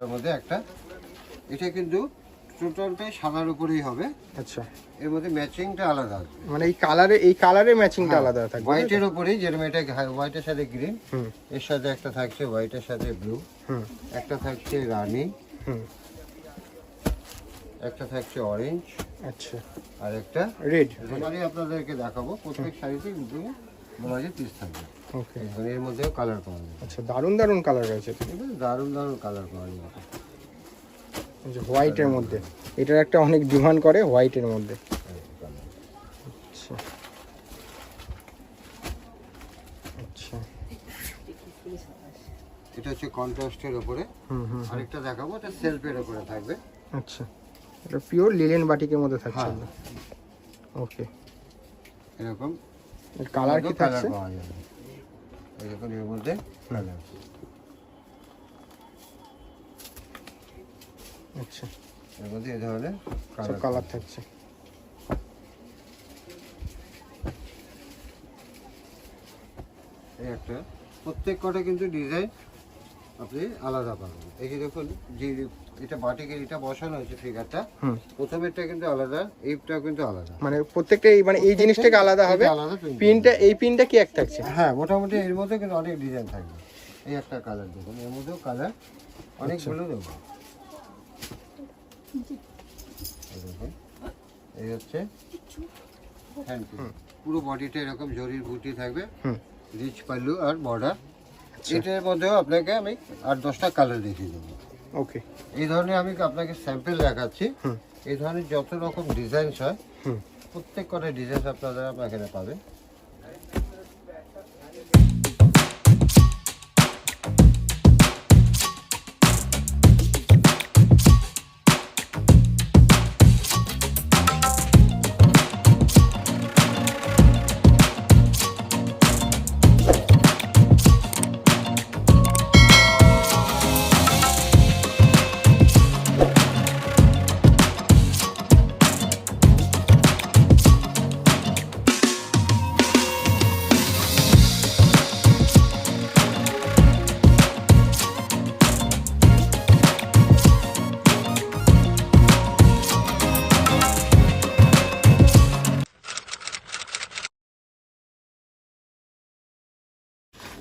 মধ্যে একটা। এটা কিন্তু টোটালটাই সাদার উপরেই হবে। আচ্ছা। এর মধ্যে ম্যাচিংটা আলাদা মানে এই কালারে এই কালারে ম্যাচিংটা আলাদা থাকবে হোয়াইটের উপরেই যেরকম এটা হোয়াইটের সাথে গ্রিন হুম। এর সাথে একটা থাকছে হোয়াইটের সাথে ব্লু হুম। একটা থাকছে রানি হুম। একটা থাকছে অরেঞ্জ আচ্ছা। আর একটা রেড। আপনাদেরকে দেখাবো প্রত্যেক শাড়িতে ব্লাউজের পিস থাকবে। ওকে এর মধ্যেও কালার পাওয়া যাবে। আচ্ছা দারুণ দারুণ কালার রয়েছে। দারুণ দারুণ কালার পাওয়া যাবে। হোয়াইটের মধ্যে। এটার একটা অনেক ডিমান্ড করে হোয়াইটের মধ্যে। আচ্ছা। আচ্ছা। এটা হচ্ছে কন্ট্রাস্টের উপরে। হুম হুম আরেকটা দেখাবো এটা সেলফের উপরে থাকবে। আচ্ছা। এটা পিওর লিলেন বাটিকের মধ্যে থাকছে। হ্যাঁ। ওকে এরকম। কালার কি থাকছে? পাওয়া যাবে। এর মধ্যে কালার আচ্ছা। এর মধ্যে এই ধরনের কালার থাকছে। এই একটা। প্রত্যেক কটা কিন্তু ডিজাইন আপনি আলাদা পাবেন। এই যে দেখুন যে এটা বাটিকের এটা বসানো হয়েছে ফিগারটা হুম। প্রথমেরটা কিন্তু আলাদা এইটাও কিন্তু আলাদা। মানে প্রত্যেকটা মানে এই জিনিসটাকে আলাদা হবে। পিনটা এই পিনটা কি এক থাকছে? হ্যাঁ মোটামুটি এর মধ্যে কিন্তু অনেক ডিজাইন থাকবে। এই একটা কালার দেখুন এর মধ্যেও কালার অনেকগুলো দেবো এই দেখুন এই হচ্ছে পুরো বডিটা এরকম জরির বুটি থাকবে। হুম। রিচ পাল্লু আর বর্ডার এটার মধ্যেও আপনাকে আমি আট দশটা কালার দেখিয়ে দেবো। ওকে। এই ধরনের আমি আপনাকে স্যাম্পল দেখাচ্ছি। এই ধরনের যত রকম ডিজাইন হয় প্রত্যেক কটা ডিজাইন আপনারা আপনার এখানে পাবেন।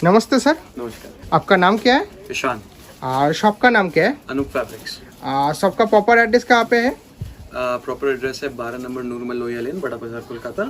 नमस्ते सर। नमस्कार। आपका नाम क्या है? ईशान और शॉप का नाम क्या है? अनूप फैब्रिक्स। और शॉप का प्रॉपर एड्रेस कहाँ पे है? प्रॉपर एड्रेस है बारह नंबर नूरमल लोहिया लेन बड़ा बाज़ार कोलकाता।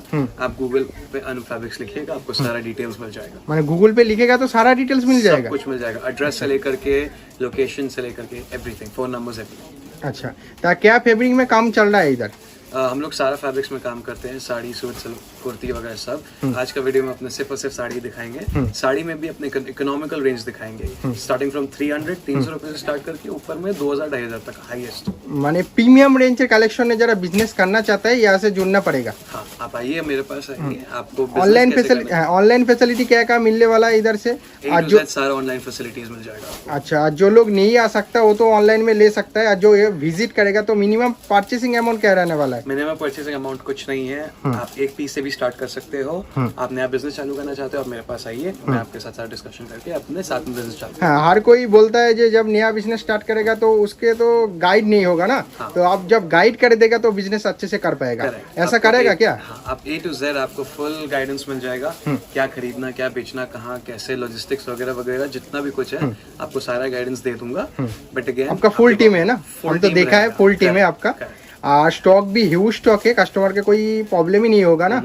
आप गूगल पे अनूप फैब्रिक्स लिखिएगा आपको सारा डिटेल्स मिल जाएगा। मैंने गूगल पे लिखेगा तो सारा डिटेल्स मिल सब जाएगा? कुछ मिल जाएगा। एड्रेस से लेकर के लोकेशन से लेकर के एवरीथिंग फ़ोन नंबर एवरीथिंग अच्छा। तो क्या फैब्रिक में काम चल रहा है इधर? हम लोग सारा फैब्रिक्स में काम करते हैं साड़ी सूट सल- कुर्ती वगैरह सब। आज का वीडियो में अपने सिर्फ़ और सिर्फ़ साड़ी दिखाएँगे। साड़ी में भी अपने इकोनॉमिकल रेंज दिखाएँगे। स्टार्टिंग फ्रॉम थ्री हंड्रेड तीन सौ रुपए से स्टार्ट करके ऊपर में दो हज़ार ढाई हज़ार तक हाईएस्ट माने प्रीमियम रेंज के कलेक्शन में जरा बिज़नेस करना चाहता है यहाँ से जुड़ना पड़ेगा। हाँ आप आइए मेरे पास आइए। आपको business online facility online facility क्या क्या मिलने वाला है इधर से? जो सारा ऑनलाइन फैसिलिटीज़ मिल जाएगा अच्छा जो लोग नहीं आ सकता वो तो ऑनलाइन में ले सकता है। जो विज़िट करेगा तो मिनिमम परचेसिंग अमाउंट क्या रहने वाला है? मिनिमम परचेसिंग अमाउंट कुछ नहीं है। आप एक पीस से भी स्टार्ट कर सकते हो। आप नया बिज़नेस चालू करना चाहते हो आप मेरे पास आइए। मैं आपके साथ सारा डिस्कशन करके अपने साथ में बिज़नेस चालू हाँ हर कोई बोलता है जब नया बिज़नेस स्टार्ट करेगा तो उसके तो गाइड नहीं होगा ना। हाँ। तो आप जब गाइड कर देगा तो बिज़नेस अच्छे से कर पाएगा। ऐसा करेगा क्या? हाँ, आप ए टू जेड आपको फुल गाइडेंस मिल जाएगा। क्या खरीदना क्या बेचना कहाँ कैसे लॉजिस्टिक्स वगैरह वगैरह जितना भी कुछ है आपको सारा गाइडेंस दे दूँगा। बट अगेन आपका फुल टीम है ना? फुल तो देखा है फुल टीम है आपका। स्टॉक भी ह्यूज स्टॉक है कस्टमर के कोई प्रॉब्लम ही नहीं होगा ना?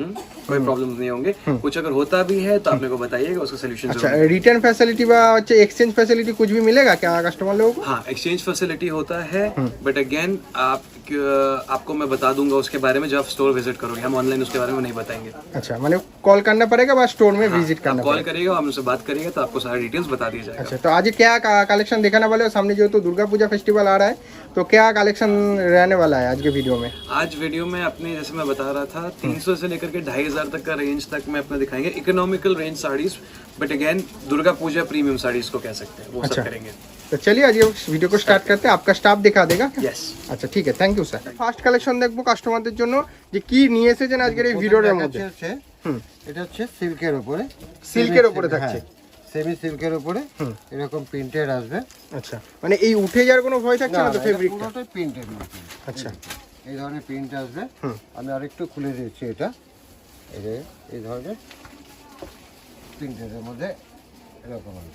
कोई प्रॉब्लम नहीं होंगे। कुछ अगर होता भी है तो आप मेरे को बताइएगा उसका सोल्यूशन अच्छा रिटर्न फैसिलिटी व एक्सचेंज फैसिलिटी कुछ भी मिलेगा क्या कस्टमर लोगों को? हाँ एक्सचेंज फैसिलिटी होता है बट अगेन आप आपको मैं बता दूँगा उसके बारे में जब आप स्टोर विज़िट करोगे। हम ऑनलाइन उसके बारे में नहीं बताएँगे। अच्छा मैंने कॉल करना पड़ेगा बस स्टोर में विज़िट करना कॉल आप मुझसे बात करिएगा तो आपको सारा डिटेल्स बता दिया जाएगा। अच्छा तो आज क्या कलेक्शन दिखाने वाले हो? सामने जो तो दुर्गा पूजा फेस्टिवल आ रहा है तो क्या कलेक्शन रहने वाला है आज के वीडियो में? आज वीडियो में अपने जैसे मैं बता रहा था 300 से लेकर के ढाई हज़ार तक का रेंज तक में अपने दिखाएँगे। Economical range saris but again Durga Puja premium saris को कह सकते हैं वो अच्छा। सब करेंगे। তো चलिए आज ये वीडियो को स्टार्ट करते हैं। आपका स्टाफ दिखा আচ্ছা ঠিক আছে thank you sir first collection দেখব কাস্টমারদের জন্য। যে কি নিয়ে এসেছেন আজকের এই ভিডিওর মধ্যে? এটা হচ্ছে সিল্কের উপরে। সিল্কের উপরে থাকছে। হ্যাঁ, সেমি সিল্কের উপরে। এরকম প্রিন্টেড আসবে। আচ্ছা মানে এই উঠে যাওয়ার কোনো ভয় থাকছে না তো ফেব্রিকটা পুরোটাই প্রিন্টেড আচ্ছা। এই ধরনের প্রিন্ট আসবে। আমি আরেকটু খুলে দিচ্ছি এটা। এই ধরনের প্রিন্টেডের মধ্যে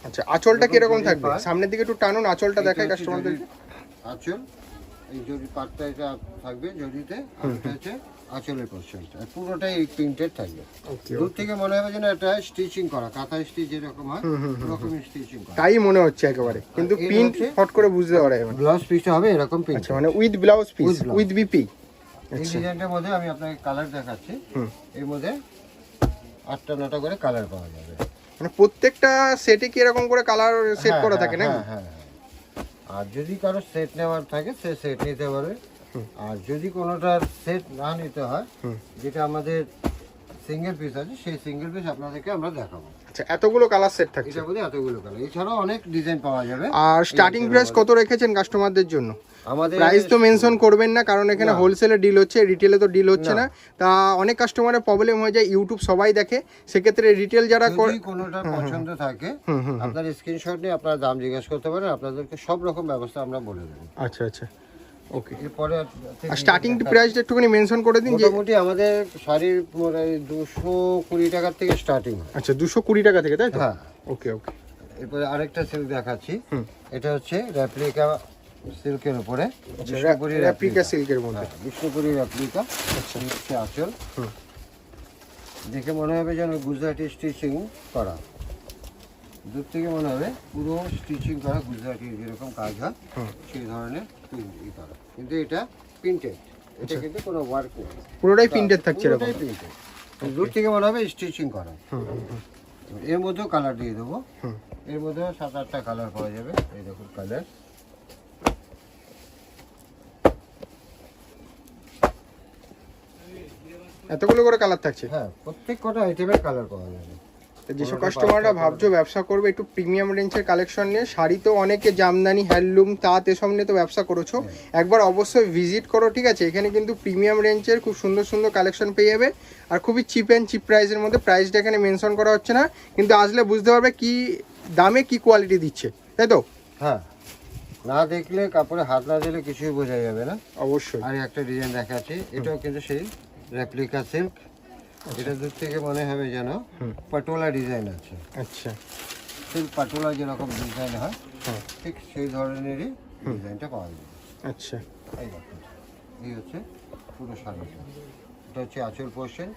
আচ্ছা আঁচলটা কীরকম থাকবে? সামনের দিকে একটু টানুন আঁচলটা হচ্ছে কাস্টমারদের আঁচল এই জরি পাটটা এটা থাকবে জরিতে হচ্ছে আঁচলের পোর্শনটা পুরোটাই প্রিন্টেড থাকবে। দূর থেকে মনে হবে যেন এটা স্টিচিং করা কাঁথা স্টিচ যেরকম হয় ওরকম স্টিচিং করা। তাই মনে হচ্ছে একেবারে। কিন্তু প্রিন্ট ফট করে বুঝতে পারা যাবে ব্লাউজ পিসটা হবে এরকম প্রিন্ট আচ্ছা মানে with blouse piece. With BP এই ডিজাইনটার মধ্যে আমি আপনাকে কালার দেখাচ্ছি। এর মধ্যে আটটা নটা করে কালার পাওয়া যাবে। মানে প্রত্যেকটা সেটে কি এরকম করে কালার সেট হ্যাঁ, করা হ্যাঁ, থাকে না হ্যাঁ, হ্যাঁ। আর যদি কারও সেট নেওয়ার থাকে সে সেট নিতে পারে আর যদি কোনোটার সেট না নিতে হয় যেটা আমাদের সিঙ্গেল পিস আছে সেই সিঙ্গেল পিস আপনাদেরকে আমরা দেখাবো। আচ্ছা এতগুলো কালার সেট থাকছে। এতগুলো কালার এছাড়াও অনেক ডিজাইন পাওয়া যাবে। আর স্টার্টিং প্রাইস কত রেখেছেন কাস্টমারদের জন্য? আমাদের প্রাইস তো মেনশন করবেন না কারণ এখানে হোলসেলে ডিল হচ্ছে রিটেলে তো ডিল হচ্ছে না। তা অনেক কাস্টমারের প্রবলেম হয়ে যায় ইউটিউব সবাই দেখে। সেক্ষেত্রে রিটেল যারা করে যদি কোনোটার পছন্দ থাকে হুম, হুম, আপনার স্ক্রিনশট নিয়ে আপনারা দাম জিজ্ঞেস করতে পারেন আপনাদেরকে সব রকম ব্যবস্থা আমরা বলে দেবো। আচ্ছা আচ্ছা। ওকে এরপরে স্টার্টিং প্রাইসটা একটুখানি মেনশন করে দিন যে মোটামুটি আমাদের শাড়ির দুশো কুড়ি টাকার থেকে স্টার্টিং আচ্ছা দুশো কুড়ি টাকা থেকে তাই তো? হ্যাঁ। ওকে ওকে এরপরে আরেকটা সিল্ক দেখাচ্ছি। হুম। এটা হচ্ছে রেপ্লিকা সিল্কের উপরে বিষ্ণুপুরি রেপ্লিকা সিল্কের মধ্যে? হ্যাঁ, বিষ্ণুপুরি রেপ্লিকা হচ্ছে আঁচল। দেখে মনে হবে যেন গুজরাটি স্টিচিং করা। দূর থেকে মনে হবে পুরো স্টিচিং করা গুজরাটি যেরকম কাজ হয় সেই ধরনের ই করা। কিন্তু এটা প্রিন্টেড এটা কিন্তু কোনো ওয়ার্ক নেই। পুরোটাই প্রিন্টেড থাকছে পুরোটাই printed। দূর থেকে মনে হবে স্টিচিং করা। এর মধ্যেও কালার দিয়ে দেবো। এর মধ্যেও সাত আটটা কালার পাওয়া যাবে। এই দেখুন কালার এতগুলো করে কালার থাকছে? হ্যাঁ প্রত্যেক কটা আইটেমের কালার পাওয়া যাবে। যেসব কাস্টমাররা ভাবছ ব্যবসা করবে একটু প্রিমিয়াম রেঞ্জের কালেকশন নিয়ে শাড়ি তো অনেকে জামদানি হ্যান্ডলুম তাঁত এসব নিয়ে তো ব্যবসা করেছ। একবার অবশ্যই ভিজিট করো ঠিক আছে? এখানে কিন্তু প্রিমিয়াম রেঞ্জের খুব সুন্দর সুন্দর কালেকশন পেয়ে যাবে। আর খুবই চিপ অ্যান্ড চিপ প্রাইসের মধ্যে প্রাইসটা এখানে মেনশন করা হচ্ছে না। কিন্তু আসলে বুঝতে পারবে কি দামে কি কোয়ালিটি দিচ্ছে তাই তো? হ্যাঁ। না দেখলে কাপড়ে হাত না দিলে কিছুই বোঝা যাবে না। অবশ্যই। আর একটা ডিজাইন দেখাচ্ছি এটাও কিন্তু সেই রেপ্লিকা সিল্ক এটা দূর থেকে মনে হবে যেন। পাটোলা ডিজাইন আছে। আচ্ছা। সিল্ক পাটোলা যেরকম ডিজাইন হয় হ্যাঁ ঠিক সেই ধরনেরই ডিজাইনটা পাওয়া যাবে। আচ্ছা। এই দেখুন এই হচ্ছে পুরো শাড়িটা। এটা হচ্ছে আঁচল পোর্শন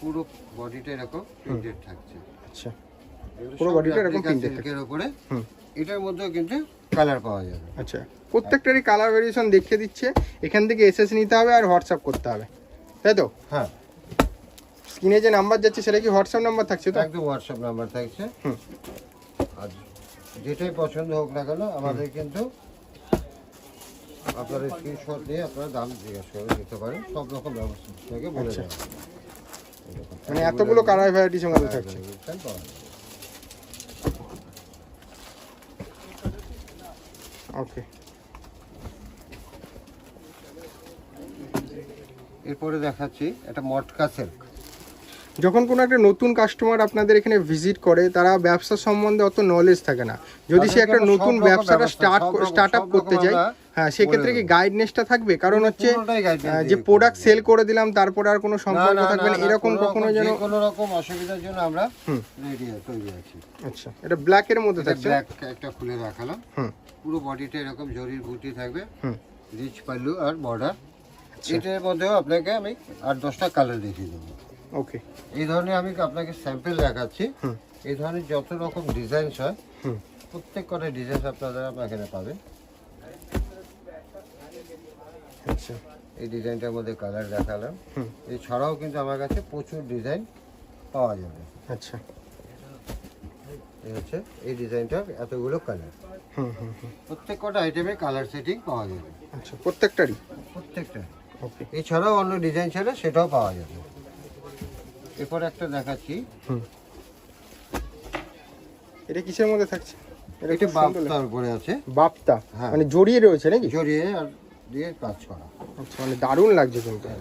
পুরো বডিটা এরকম প্রিন্টেড থাকছে। আচ্ছা। পুরো এরকম উপরে হুম। এটার মধ্যেও কিন্তু কালার পাওয়া যাবে। আচ্ছা। প্রত্যেকটারই কালার ভেরিয়েশন দেখিয়ে দিচ্ছে। এখান থেকে এসএস নিতে হবে আর হোয়াটসঅ্যাপ করতে হবে। তাই তো? হ্যাঁ। স্ক্রিনে যে নাম্বার যাচ্ছে সেটা কি হোয়াটসঅ্যাপ নাম্বার থাকছে তো? একদম হোয়াটসঅ্যাপ নাম্বার থাকছে। আর যেটাই পছন্দ হোক না কেন আমাদের কিন্তু আপনারা স্ক্রিনশট দিয়ে আপনারা দাম জিজ্ঞাসা করে নিতে পারেন। সব রকম ব্যবস্থা থেকে বলে আচ্ছা। দেওয়া দেখুন, মানে এতগুলো কালার ভ্যারাইটিসের মধ্যে থাকছে। ওকে এরপরে দেখাচ্ছি একটা মটকা সিল্ক। যখন কোনো একটা নতুন কাস্টমার আপনাদের এখানে ভিজিট করে তারা ব্যবসা সম্বন্ধে অত নলেজ থাকে না। যদি সে একটা নতুন ব্যবসাটা স্টার্ট স্টার্ট আপ করতে আমরা হ্যাঁ সেক্ষেত্রে কি গাইডনেসটা থাকবে? কারণ হচ্ছে যে প্রোডাক্ট সেল করে দিলাম তারপরে আর কোনো সম্পর্ক থাকবে না এরকম কোনো কখনো যেন কোনো রকম অসুবিধার জন্য আমরা। রেডি তৈরি আছি। আচ্ছা এটা ব্ল্যাকের মধ্যে এটা থাকছে। ব্ল্যাক একটা খুলে রাখালাম পুরো বডিটা এরকম জরির বুটি থাকবে। রিচ পাল্লু আর বর্ডার। এটার মধ্যেও আপনাকে আমি আট দশটা কালার দেখিয়ে দেবো। ওকে এই ধরনের আমি আপনাকে স্যাম্পল দেখাচ্ছি। হুম। এই ধরনের যত রকম ডিজাইন হয় হুম। প্রত্যেক কটা ডিজাইন আপনারা এখানে পাবেন আচ্ছা। এই ডিজাইনটার মধ্যে কালার দেখালাম। এছাড়াও কিন্তু আমার কাছে প্রচুর ডিজাইন পাওয়া যাবে। আচ্ছা। এই হচ্ছে এই ডিজাইনটার এতগুলো কালার হুম হুম হুম। প্রত্যেক কটা আইটেমে কালার সেটিং পাওয়া যাবে। আচ্ছা প্রত্যেকটারই? প্রত্যেকটা এছাড়াও অন্য ডিজাইন ছাড়া সেটাও পাওয়া যাবে। এরপর একটা দেখাচ্ছি। এটা কিসের মধ্যে থাকছে? এটা বাপ্তার উপরে আছে। বাপ্তা? হ্যাঁ। মানে জড়িয়ে রয়েছে নাকি? জড়িয়ে আর দিয়ে কাজ করা। আচ্ছা মানে দারুণ লাগছে কিন্তু। আর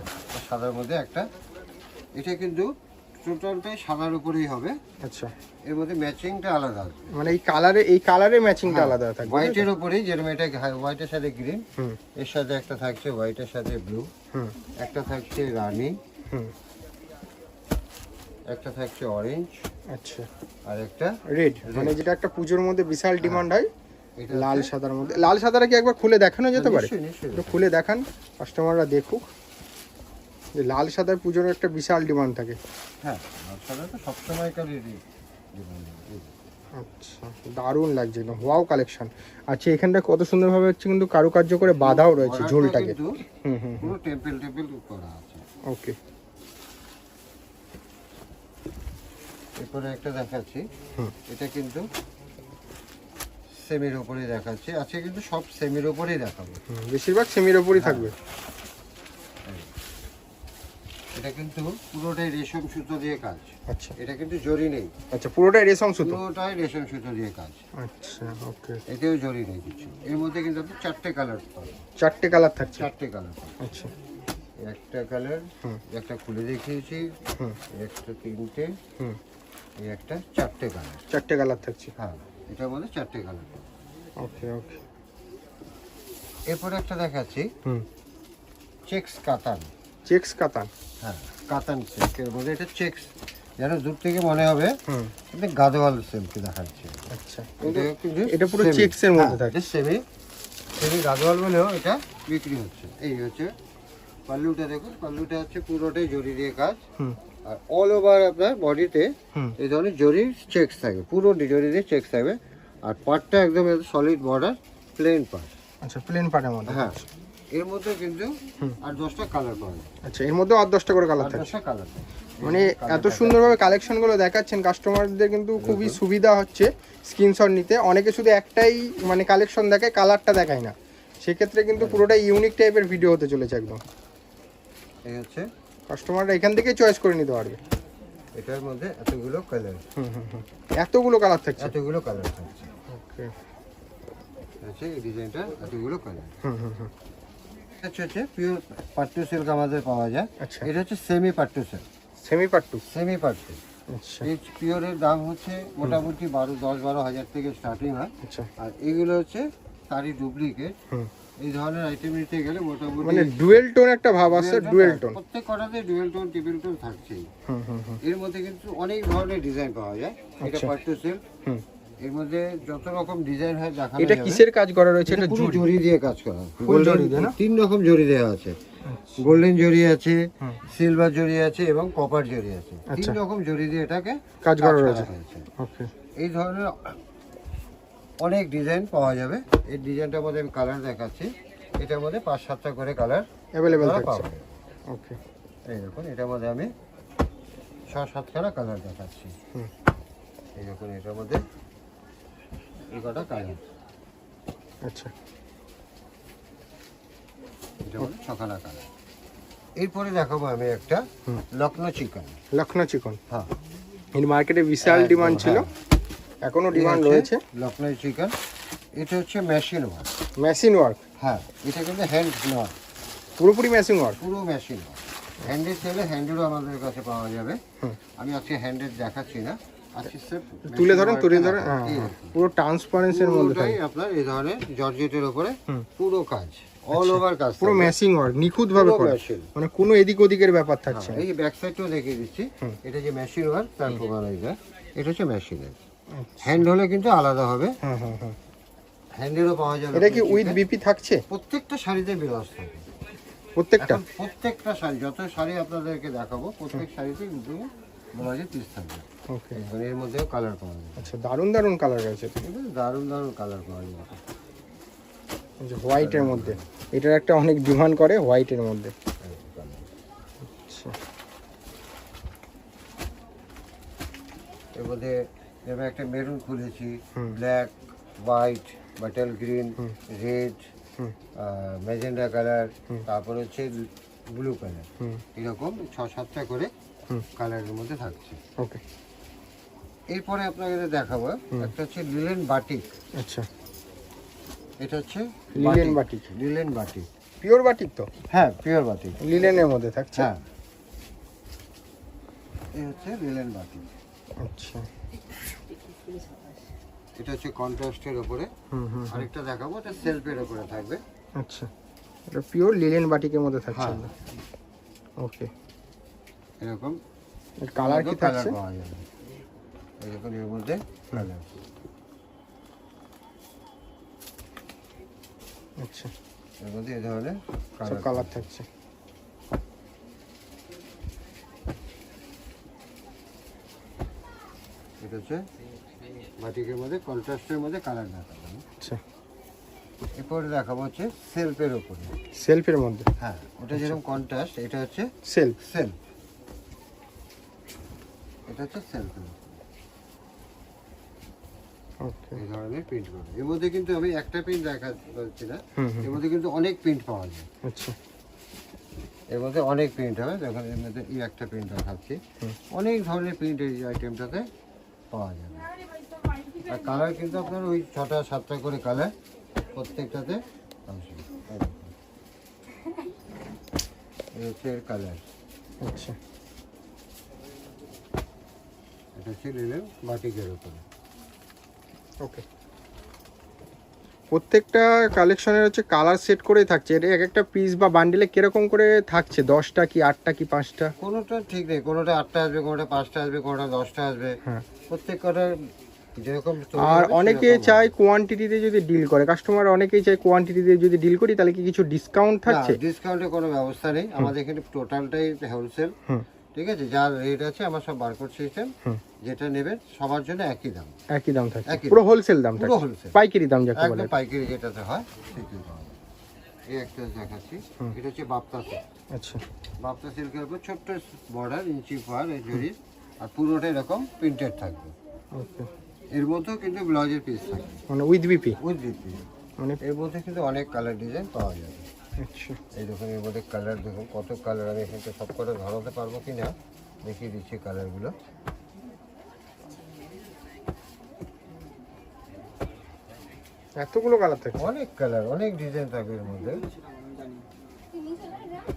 সাদার মধ্যে একটা। এটা কিন্তু টোটালটাই সাদার উপরেই হবে। আচ্ছা। এর মধ্যে ম্যাচিংটা আলাদা মানে এই কালারে এই কালারে ম্যাচিংটা আলাদা থাকবে হোয়াইটের উপরেই যেরকম এটা হোয়াইটের সাথে গ্রিন হুম। এর সাথে একটা থাকছে হোয়াইটের সাথে ব্লু হুম। একটা থাকছে রানি হুম। একটা থাকছে অরেঞ্জ আচ্ছা। আর একটা রেড মানে যেটা একটা পুজোর মধ্যে বিশাল ডিমান্ড হয় লাল সাদার মধ্যে। লাল সাদাটা কি একবার খুলে দেখানো যেতে পারে? খুলে দেখান কাস্টমাররা দেখুক। যে লাল সাদার পুজোর একটা বিশাল ডিমান্ড থাকে। হ্যাঁ লাল সাদা তো সবসময়কারই আচ্ছা দারুণ লাগছে একদম ওয়াও কালেকশন আচ্ছা এখানটা কত সুন্দরভাবে হচ্ছে কিন্তু কারুকার্য করে বাঁধাও রয়েছে ঝোলটাকে। হুম হুম পুরো টেম্পল টেম্পল করা আছে। ওকে। এরপরে একটা দেখাচ্ছি। এটা কিন্তু সেমির উপরে দেখাচ্ছি। আজকে কিন্তু সব সেমির উপরেই দেখাবো। বেশিরভাগ সেমির ওপরই থাকবে। এটা কিন্তু পুরোটাই রেশম সুতো দিয়ে কাজ। আচ্ছা। এটা কিন্তু জরি নেই। আচ্ছা পুরোটাই রেশম সুতো? পুরোটাই রেশম সুতো দিয়ে কাজ। আচ্ছা ওকে। এতেও জরি নেই কিছু। এর মধ্যে কিন্তু আপনি চারটে কালার পাবেন। চারটে কালার থাকছে? চারটে কালার আচ্ছা। একটা কালার হুম। একটা খুলে দেখিয়েছি। হুম। একটা তিনটে। হুম। এই একটা চারটে কালার। চারটে কালার থাকছে? হ্যাঁ এটার মধ্যে চারটে কালার। ওকে ওকে। এরপরে একটা দেখাচ্ছি। হুম। চেক্স কাতান। চেক্স কাতান। হ্যাঁ কাতান সিল্কের মধ্যে এটা চেক্স। যেন দূর থেকে মনে হবে হুম। কিন্তু গাদোয়াল সিল্ক দেখাচ্ছে। আচ্ছা এটা পুরো এর মধ্যে হ্যাঁ, থাকে। সেমি সেমি গাদোয়াল বলেও এটা বিক্রি হচ্ছে। এই হচ্ছে পাল্লুটা দেখুন। পাল্লুটা হচ্ছে পুরোটাই জরি দিয়ে কাজ। হুম। আর অল ওভার আপনার বডিতে এই ধরনের জরির চেক্স থাকবে পুরো জরি দিয়ে চেক্স থাকবে আর পাটটা একদম সলিড বর্ডার প্লেন পাট আচ্ছা প্লেন পাটের মধ্যে। হ্যাঁ। এর মধ্যে কিন্তু আর দশটা কালার পাওয়া যায়। আচ্ছা এর মধ্যে আর দশটা করে কালার থাকছে কালার মানে এত সুন্দরভাবে কালেকশনগুলো দেখাচ্ছেন কাস্টমারদের কিন্তু খুবই সুবিধা হচ্ছে স্ক্রিনশট নিতে। অনেকে শুধু একটাই মানে কালেকশন দেখায় কালারটা দেখায় না। সেক্ষেত্রে কিন্তু পুরোটাই ইউনিক টাইপের ভিডিও হতে চলেছে একদম। এই হচ্ছে কাস্টমাররা এখান থেকেই চয়েস করে নিতে পারবে। এটার মধ্যে এতগুলো কালার হুম হুম হুম। এতগুলো কালার থাকছে। এতগুলো কালার থাকছে। ওকে আছে এই ডিজাইনটা এতগুলো কালার হুম হুম হুম। এটা হচ্ছে পিওর পাট্টু সিল্ক আমাদের পাওয়া যায়। আচ্ছা। এটা হচ্ছে semi pattu silk semi pattu semi pattu আচ্ছা। এই পিওরের দাম হচ্ছে মোটামুটি বারো দশ বারো হাজার থেকে স্টার্টিং হয়। আচ্ছা। আর এগুলো হচ্ছে তারই ডুপ্লিকেট হুম। এই ধরনের আইটেম নিতে গেলে মোটামুটি মানে ডুয়েল টোন একটা ভাব আছে ডুয়েল টোন প্রত্যেক কটাতে ডুয়েল টোন ট্রিপল টোন থাকছেই। এর মধ্যে কিন্তু অনেক ধরনের ডিজাইন পাওয়া যায়। এটা আচ্ছা। পাট্টু সিল্ক হুম। এর মধ্যে যত রকম ডিজাইন হয় দেখানো এটা কিসের কাজ করা রয়েছে? এটা জরি দিয়ে কাজ করা। ফুল Golden- দিয়ে না? তিন রকম জরি দেওয়া আছে। গোল্ডেন জরি আছে সিলভার জরি আছে এবং কপার জরি আছে। তিন আচ্ছা। রকম জরি দিয়ে এটাকে কাজ করা রয়েছে। ওকে। এই ধরনের অনেক ডিজাইন পাওয়া যাবে। এই ডিজাইনটার মধ্যে আমি কালার দেখাচ্ছি। এটার মধ্যে পাঁচ সাতটা করে কালার অ্যাভেলেবেল পাবে। ওকে। এই দেখুন এটার মধ্যে আমি ছ সাতখানা কালার দেখাচ্ছি। এই দেখুন এটার মধ্যে এই কটা কালার আচ্ছা। এরপরে দেখাবো আমি একটা। লখনৌ চিকেন। লখনৌ চিকন। হ্যাঁ। এর মার্কেটে বিশাল ডিমান্ড ছিল। হ্যাঁ। এখনও ডিমান্ড রয়েছে। লখনৌ চিকেন। এটা হচ্ছে মেশিন ওয়ার্ক। Machine work? হ্যাঁ এটা কিন্তু হ্যান্ড নয় পুরোপুরি মেশিন ওয়ার্ক? পুরো মেশিন ওয়ার্ক। হ্যান্ডের চাইলে হ্যান্ডেরও আমাদের কাছে পাওয়া যাবে। আমি আজকে হ্যান্ডের দেখাচ্ছি না। তুলে ধরেন তুলে ধরেন হ্যাঁ হ্যাঁ। পুরো ট্রান্সপারেন্সির মধ্যে থাকে। আপনার এই ধরনের জর্জেটের উপরে। পুরো কাজ অল ওভার কাজ পুরো। ওয়ার্ক নিখুঁত ভাবে পুরো মানে কোনো এদিক ওদিকের ব্যাপার থাকছে ব্যাক সাইডটাও দেখিয়ে দিচ্ছি। এটা যে মেশিন ওয়ার্ক তার প্রমাণ এটা হচ্ছে মেশিনের হ্যান্ড হলে কিন্তু আলাদা হবে। হ্যাঁ হ্যাঁ হ্যাঁ। হ্যান্ডেরও পাওয়া যাবে এটা কি উইথ বিপি থাকছে? প্রত্যেকটা শাড়িতে ব্লাউজ থাকে। প্রত্যেকটা? প্রত্যেকটা শাড়ি যত শাড়ি আপনাদেরকে দেখাবো প্রত্যেক শাড়িতে কিন্তু ব্লাউজের পিস থাকবে। ওকে এর মধ্যেও কালার পাওয়া যাবে আচ্ছা দারুণ দারুণ কালার রয়েছে। দারুণ দারুণ কালার পাওয়া যাবে হোয়াইটের মধ্যে। এটার একটা অনেক ডিমান্ড করে হোয়াইটের মধ্যে। আচ্ছা। এর মধ্যে যেমন একটা মেরুন খুলেছি। Black white bottle green red. Magenta colour তারপর হচ্ছে ব্লু কালার হুম। এরকম ছ সাতটা করে। কালারের মধ্যে থাকছে। ওকে এরপরে আপনাকে দেখাবো একটা হচ্ছে লিলেন বাটিক। আচ্ছা। এটা হচ্ছে linen batik. Linen batik. Pure batik তো? হ্যাঁ পিওর বাটিক। লিলেনের মধ্যে থাকছে? হ্যাঁ। এই হচ্ছে লিলেন বাটি আচ্ছা। এটা হচ্ছে কন্ট্রাস্টের হুম আরেকটা দেখাবো এটা সেলফের ওপরে থাকবে। আচ্ছা। এটা পিওর লিলেন বাটিকের মধ্যে থাকছে? হ্যাঁ। ওকে। এরকম। কালার কি থাকছে? দেখুন এর মধ্যে কালার আচ্ছা। এর মধ্যে এই ধরনের কালার কালার থাকছে। এটা হচ্ছে বাটিকের মধ্যে কন্ট্রাস্টের মধ্যে কালার দেখাবো। আচ্ছা। এরপরে দেখাবো হচ্ছে সেলফের ওপরে সেলফের মধ্যে? হ্যাঁ ওটা যেরকম কন্ট্রাস্ট এটা হচ্ছে সেলফ সেলফ এটা হচ্ছে সেলফ এই ধরনের প্রিন্ট করবে এর মধ্যে কিন্তু আমি একটা প্রিন্ট দেখাচ্ছি না হুম হুম। এর মধ্যে কিন্তু অনেক প্রিন্ট পাওয়া যায়। আচ্ছা। এর মধ্যে অনেক প্রিন্ট হবে দেখুন এর মধ্যে এই একটা প্রিন্ট দেখাচ্ছি। অনেক ধরনের প্রিন্ট এই আইটেমটাতে পাওয়া যাবে। আর কালার কিন্তু আপনার ওই ছটা সাতটা করে কালার প্রত্যেকটাতে হচ্ছে এর কালার আচ্ছা। এটা নিলেন বাটিকের উপরে। ওকে প্রত্যেকটা কালেকশনের হচ্ছে কালার সেট করেই থাকছে। এটা এক একটা পিস বা বান্ডেলে কীরকম করে থাকছে? দশটা কি আটটা কি পাঁচটা? কোনোটা ঠিক নেই। কোনোটা আটটা আসবে কোনোটা পাঁচটা আসবে কোনোটা দশটা আসবে। হ্যাঁ। প্রত্যেক কটার যেরকম আর অনেকে চায় কোয়ান্টিটিতে যদি ডিল করে। কাস্টমার অনেকেই চায় কোয়ান্টিটিতে যদি ডিল করি তাহলে কি কিছু ডিসকাউন্ট থাকছে? ডিসকাউন্টের কোনো ব্যবস্থা নেই। আমাদের এখানে টোটালটাই হোলসেল ঠিক আছে? যার রেট আছে আমার সব বারকোড সিস্টেম হুম। যেটা নেবেন সবার জন্য একই দাম। একই দাম থাকে পুরো হোলসেল দাম থাকে পুরো হোলসেল পাইকারি দাম যাকে বলে। পাইকারি যেটাতে হয় সেটাই এই একটা দেখাচ্ছি। এটা হচ্ছে বাপ্তা সিল্ক আচ্ছা। বাপ্তা সিল্কের উপর ছোট্ট বর্ডার ইঞ্চি পার এই জড়ি আর পুরোটা এরকম প্রিন্টেড থাকবে। ওকে। এর মধ্যেও কিন্তু ব্লাউজের পিস থাকে মানে উইথ বিপি উইথ বিপি মানে এর মধ্যে কিন্তু অনেক কালার ডিজাইন পাওয়া যাবে। এই দেখুন এর মধ্যে কালার দেখুন কত কালার আমি এখানে সব কটা ধরাতে পারব কি না দেখিয়ে দিচ্ছি কালারগুলো এতগুলো কালার থাকে অনেক কালার অনেক ডিজাইন থাকবে এর মধ্যে।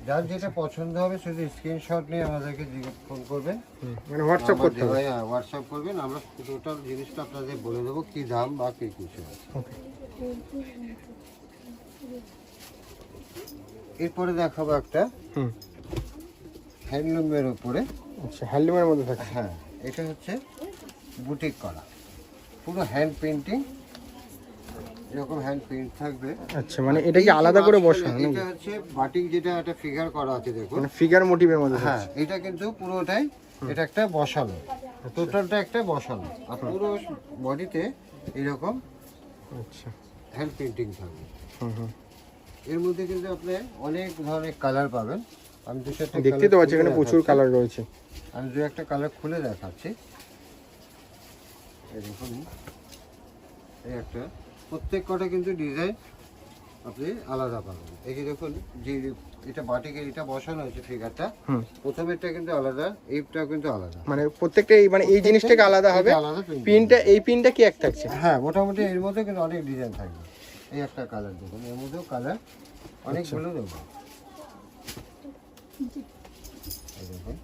যার যেটা পছন্দ হবে শুধু স্ক্রিনশট নিয়ে আমাদেরকে ফোন করবেন। মানে হোয়াটসঅ্যাপ করতে হবে। হোয়াটসঅ্যাপ করবেন আমরা টোটাল জিনিসটা আপনাদের বলে দেবো কি দাম বা কি কিছু আছে। ওকে এরপরে দেখাবো একটা হুম। হ্যান্ডলুমের উপরে। আচ্ছা হ্যান্ডলুমের মধ্যে থাকছে। হ্যাঁ এটা হচ্ছে বুটিক করা। পুরো হ্যান্ড পেন্টিং এরকম হ্যান্ড প্রিন্ট থাকবে। আচ্ছা মানে এটা কি আলাদা করে বসানো এটা হচ্ছে বাটিক যেটা একটা ফিগার করা আছে দেখুন। মানে ফিগার মোটিভের মধ্যে হ্যাঁ এটা কিন্তু পুরোটাই এটা একটা বসানো। টোটালটা একটা বসানো। আর পুরো বডিতে এরকম আচ্ছা। হ্যান্ড পেন্টিং থাকবে। হুম হুম। এর মধ্যে কিন্তু আপনি অনেক ধরনের কালার পাবেন। আমি দু চারটে দেখতে তো পাচ্ছি এখানে প্রচুর কালার রয়েছে। আমি দু একটা কালার খুলে দেখাচ্ছি। এই দেখুন। এই একটা। প্রত্যেক কটা কিন্তু ডিজাইন আপনি আলাদা পাবেন। এই যে দেখুন যে এটা বাটিকে এটা বসানো হয়েছে ফিগারটা প্রথমেরটা কিন্তু আলাদা এইটা কিন্তু আলাদা। মানে প্রত্যেকটা এই মানে এই জিনিসটাকে আলাদা হবে। আলাদা পিনটা এই পিনটা কি এক থাকছে? হ্যাঁ মোটামুটি এর মধ্যে কিন্তু অনেক ডিজাইন থাকবে। এই একটা কালার দেখুন এর মধ্যেও কালার অনেকগুলো দেবো। এই দেখুন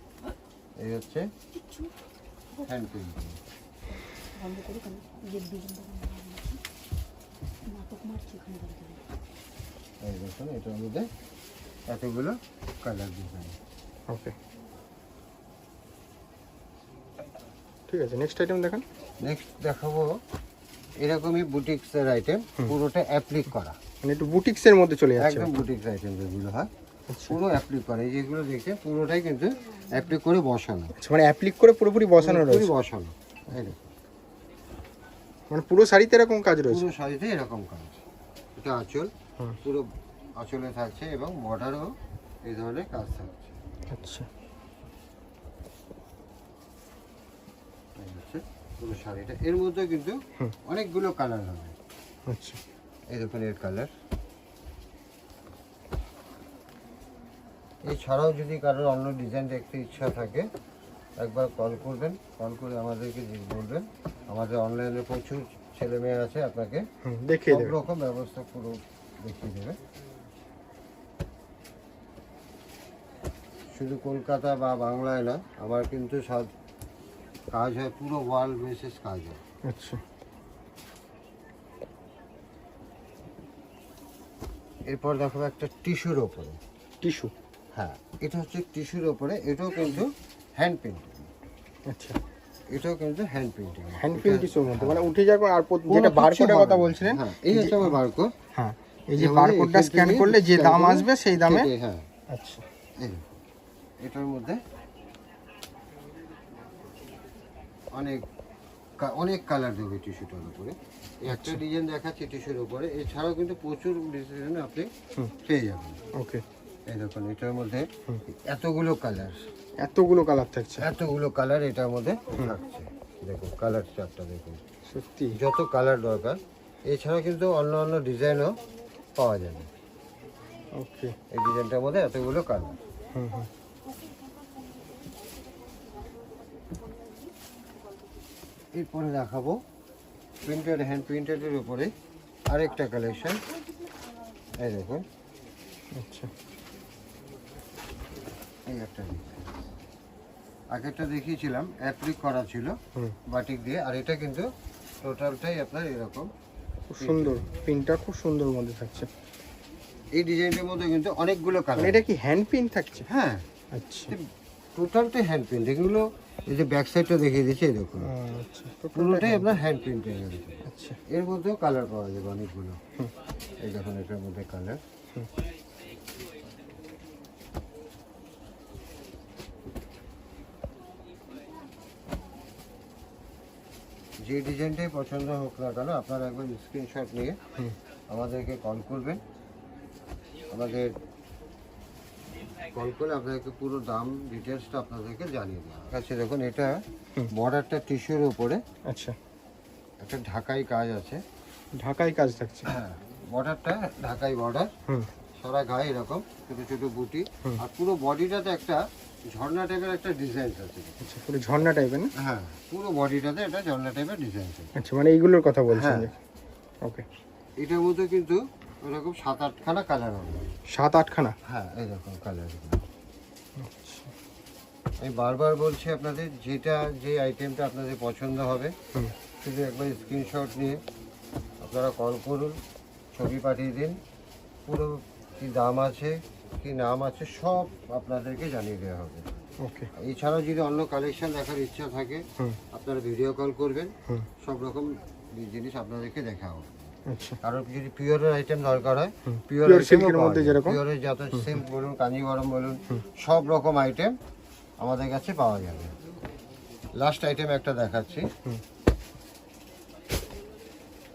এই হচ্ছে হ্যান্ড পেন্টিং এই দেখুন এটার মধ্যে এতগুলো কালার ডিজাইন ওকে ঠিক আছে নেক্সট আইটেম দেখান। নেক্সট দেখাবো এরকমই বুটিক্সের আইটেম পুরোটা অ্যাপ্লিক করা। মানে একটু বুটিক্সের মধ্যে চলে যাচ্ছে। একদম বুটিক্স আইটেম যেগুলো হয় আচ্ছা। পুরো অ্যাপ্লিক করা। এই যেগুলো দেখছেন পুরোটাই কিন্তু অ্যাপ্লিক করে বসানো। আচ্ছা মানে অ্যাপ্লিক করে পুরোপুরি বসানো রয়েছে? বসানো। মানে পুরো শাড়িতে এরকম কাজ রয়েছে? পুরো শাড়িতে এরকম কাজ। এটা আঁচল পুরো আঁচলে থাকছে এবং বর্ডারও এই ধরনের কাজ থাকছে। আচ্ছা এই পুরো শাড়িটা এর মধ্যে কিন্তু অনেকগুলো কালার হবে। আচ্ছা। দেখুন এর কালার। এছাড়াও যদি কারোর অন্য ডিজাইন দেখতে ইচ্ছা থাকে একবার কল করবেন। কল করে আমাদেরকে বলবেন আমাদের অনলাইনে প্রচুর ছেলে মেয়ে আছে আপনাকে দেখিয়ে দেবে। রকম ব্যবস্থা পুরো দেখিয়ে দেবে। শুধু কলকাতা বা বাংলায় না আমার কিন্তু সব কাজ হয় পুরো ওয়ার্ল্ড বেসিস কাজ হয়। আচ্ছা। এরপর দেখো একটা টিস্যুর ওপরে। টিস্যু হ্যাঁ এটা হচ্ছে টিস্যুর ওপরে এটাও কিন্তু হ্যান্ড পেন্টিং আচ্ছা। এটাও কিন্তু হ্যান্ড পেন্টিং হ্যান্ড প্রিন্ট টিস্যুর মধ্যে মানে উঠে যাওয়ার আর যেটা বারকোডের কথা বলছিলেন হ্যাঁ এই হচ্ছে আমার বারকোড হ্যাঁ এই যে বারকোডটা স্ক্যান করলে যে দাম আসবে সেই দামে হ্যাঁ। আচ্ছা। এই এটার মধ্যে অনেক অনেক কালার দেবে টিস্যুটার উপরে একটা ডিজাইন দেখাচ্ছি টিস্যুর উপরে এছাড়াও কিন্তু প্রচুর ডিজাইন আপনি পেয়ে যাবেন। ওকে। এই দেখুন এটার মধ্যে এতগুলো কালার এতগুলো কালার থাকছে। এতগুলো কালার এটার মধ্যে থাকছে। দেখুন কালার চারটা দেখুন। সত্যি। যত কালার দরকার এছাড়া কিন্তু অন্য অন্য ডিজাইনও পাওয়া যাবে। ওকে। এই ডিজাইনটার মধ্যে এতগুলো কালার হুম হুম। এরপরে দেখাবো প্রিন্টেড হ্যান্ড প্রিন্টেডের উপরে আরেকটা কালেকশন এই দেখুন। আচ্ছা। এই একটা আগেরটা দেখিয়েছিলাম অ্যাপ্লিক করা ছিল বাটিক দিয়ে আর এটা কিন্তু টোটালটাই আপনার এরকম। খুব সুন্দর। প্রিন্টটা খুব সুন্দর মধ্যে থাকছে। এই ডিজাইনের মধ্যে কিন্তু অনেকগুলো মানে কালার এটা কি হ্যান্ড প্রিন্ট থাকছে? হ্যাঁ। আচ্ছা। টোটালটাই হ্যান্ড প্রিন্ট এগুলো এই যে ব্যাক সাইডটা দেখিয়ে দিচ্ছি এই দেখুন। আচ্ছা পুরোটাই আপনার হ্যান্ড আচ্ছা। এর মধ্যেও কালার পাওয়া যাবে অনেকগুলো। এই দেখুন এটার মধ্যে কালার যে ডিজাইনটাই পছন্দ হোক না কেন আপনারা একবার স্ক্রিনশট নিয়ে আমাদেরকে কল করবেন। আমাদের কল করে আপনাদেরকে পুরো দাম ডিটেলসটা আপনাদেরকে জানিয়ে দেওয়া। আচ্ছা দেখুন এটা বর্ডারটা টিস্যুর উপরে। আচ্ছা। একটা ঢাকাই কাজ আছে। ঢাকায় কাজ থাকছে। হ্যাঁ বর্ডারটা ঢাকাই বর্ডার হুম। সারা গায়ে এরকম ছোট ছোট বুটি। আর পুরো বডিটাতে একটা ঝর্ণা টাইপের একটা ডিজাইন আছে। আচ্ছা পুরো ঝর্ণা টাইপের না? হ্যাঁ পুরো বডিটাতে একটা ঝর্ণা টাইপের ডিজাইন আছে। আচ্ছা মানে এইগুলোর কথা বলছেন হ্যাঁ। ওকে এটার মধ্যে কিন্তু ওরকম সাত আটখানা কালার হবে। সাত আটখানা। হ্যাঁ এরকম আমি বারবার বলছি আপনাদের যেটা যে আইটেমটা আপনাদের পছন্দ হবে শুধু একবার স্ক্রিনশট নিয়ে আপনারা কল করুন ছবি পাঠিয়ে দিন পুরো কি দাম আছে কি নাম আছে সব আপনাদেরকে জানিয়ে দেওয়া হবে। ওকে এছাড়াও যদি অন্য কালেকশন দেখার ইচ্ছা থাকে আপনারা ভিডিও কল করবেন সব রকম জিনিস আপনাদেরকে দেখা হবে কারণ যদি পিওরের আইটেম দরকার হয়। পিওর Pure মধ্যে যেরকম? পিওরের যত সিল্ক বলুন কাঞ্জিবরম বলুন সব রকম আইটেম আমাদের কাছে পাওয়া যাবে। লাস্ট আইটেম একটা দেখাচ্ছি।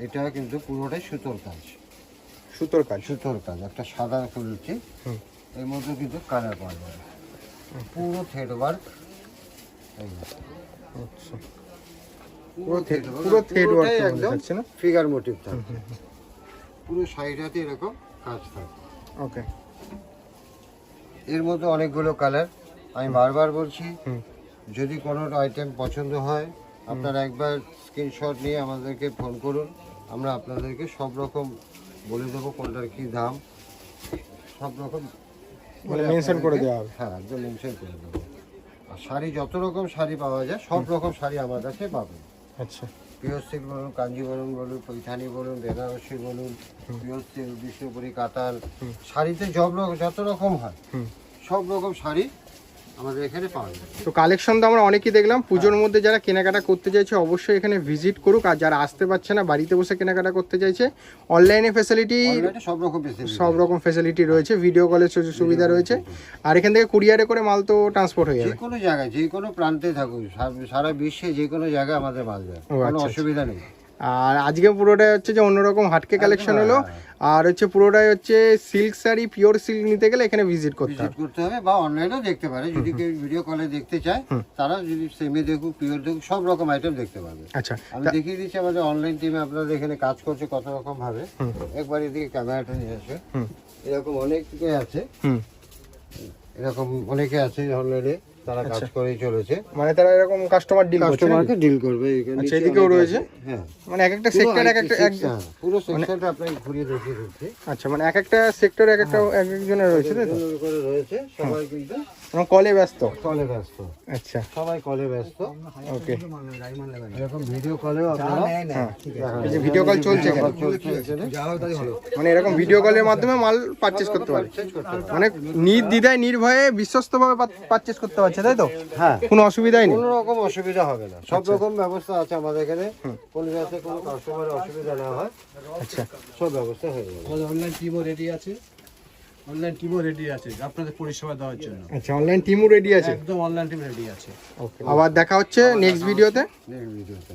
এটা কিন্তু পুরোটাই সুতোর কাজ। সুতোর কাজ। সুতোর কাজ একটা সাদা খুলছি। এর মধ্যে কিন্তু কালার পাওয়া যাবে। পুরো থ্রেড ওয়ার্ক আচ্ছা। পুরো thread- পুরো thread work থাকছে না? ফিগার মোটিভ থাকছে পুরো সাইডাতে এরকম কাজ থাকবে। ওকে এর মধ্যে অনেকগুলো কালার আমি বারবার বলছি যদি কোনো আইটেম পছন্দ হয় আপনারা একবার স্ক্রিনশট নিয়ে আমাদেরকে ফোন করুন আমরা আপনাদেরকে সব রকম বলে দেবো কোনটার কি দাম। সব রকম মানে বলে mention করে দেওয়া হবে। হ্যাঁ একদম মেনশন করে দেবো। আর শাড়ি যত রকম শাড়ি পাওয়া যায় সব রকম শাড়ি আমার কাছে পাবেন। আচ্ছা। পিওর সিল্ক বলুন কাঞ্জিবরম বলুন পৈঠানি বলুন বেনারসি বলুন পিওর সিল্ক বিষ্ণুপুরি কাতান শাড়িতে সব রকম যত রকম হয় সব রকম শাড়ি আমাদের এখানে পাওয়া যায়। তো কালেকশন তো আমরা অনেকই দেখলাম। পুজোর মধ্যে যারা কেনাকাটা করতে চাইছে অবশ্যই এখানে ভিজিট করুক। আর যারা আসতে পারছে না বাড়িতে বসে কেনাকাটা করতে চাইছে অনলাইনে ফেসিলিটি সব রকম সব রকম ফেসিলিটি রয়েছে। ভিডিও কলের সুযোগ সুবিধা রয়েছে। আর এখান থেকে কুরিয়ারে করে মাল তো ট্রান্সপোর্ট হয়ে যে যাবে। কোনো জায়গায় যে কোনো প্রান্তে থাকুক সারা বিশ্বে যে কোনো জায়গায় আমাদের মাল যায়। কোনো আচ্ছা, অসুবিধা নেই। আর আজকে পুরোটাই হচ্ছে যে অন্যরকম হাটকে কালেকশন হলো। আর হচ্ছে পুরোটাই হচ্ছে সিল্ক শাড়ি পিওর সিল্ক নিতে গেলে এখানে ভিজিট করতে হবে। করতে হবে বা অনলাইনেও দেখতে পারে। যদি কেউ ভিডিও কলে দেখতে চায় তারা যদি সেমে দেখুক পিওর দেখুক সব রকম আইটেম দেখতে পাবে। আচ্ছা আমি দেখিয়ে দিচ্ছি আমাদের অনলাইন টিমে আপনাদের এখানে কাজ করছে কত রকম ভাবে। একবার এদিকে ক্যামেরাটা নিয়ে আসবে। এরকম অনেকে আছে। হুম। এরকম অনেকে আছে অনলাইনে তারা আচ্ছা। কাজ করেই চলেছে। মানে তারা এরকম কাস্টমার ডিল করছে কাস্টমারকে ডিল করবে এখানে আচ্ছা, এদিকেও রয়েছে? হ্যাঁ। মানে এক একটা সেক্টর এক একটা এক পুরো সেকশনটা আপনাকে ঘুরিয়ে দেখিয়ে দিচ্ছি। আচ্ছা মানে এক একটা সেক্টর এক একটা এক একজনের রয়েছে তাই তো? রয়েছে সবাই কিন্তু এবং কলে ব্যস্ত? কলে ব্যস্ত। আচ্ছা। সবাই কলে ব্যস্ত। ওকে। এরকম ভিডিও কলেও আপনারা হ্যাঁ। এই যে ভিডিও কল চলছে। মানে এরকম ভিডিও কলের মাধ্যমে মাল পারচেস করতে পারে। মানে নির্দ্বিধায় নির্ভয়ে বিশ্বস্তভাবে পারচেস করতে পারছে তাই তো? হ্যাঁ। কোনো অসুবিধাই নেই। কোনো রকম অসুবিধা হবে না। সব রকম ব্যবস্থা আছে আমাদের এখানে। কোনো যাতে কোনো কাস্টমারের অসুবিধা না হয়। আচ্ছা। সব ব্যবস্থা হয়ে যাবে। অনলাইন টিমও রেডি আছে। অনলাইন টিমও রেডি আছে আপনাদের পরিষেবা দেওয়ার জন্য। আচ্ছা অনলাইন টিমও রেডি আছে? একদম অনলাইন টিম রেডি আছে। আবার দেখা হচ্ছে নেক্সট ভিডিওতে নেক্সট ভিডিওতে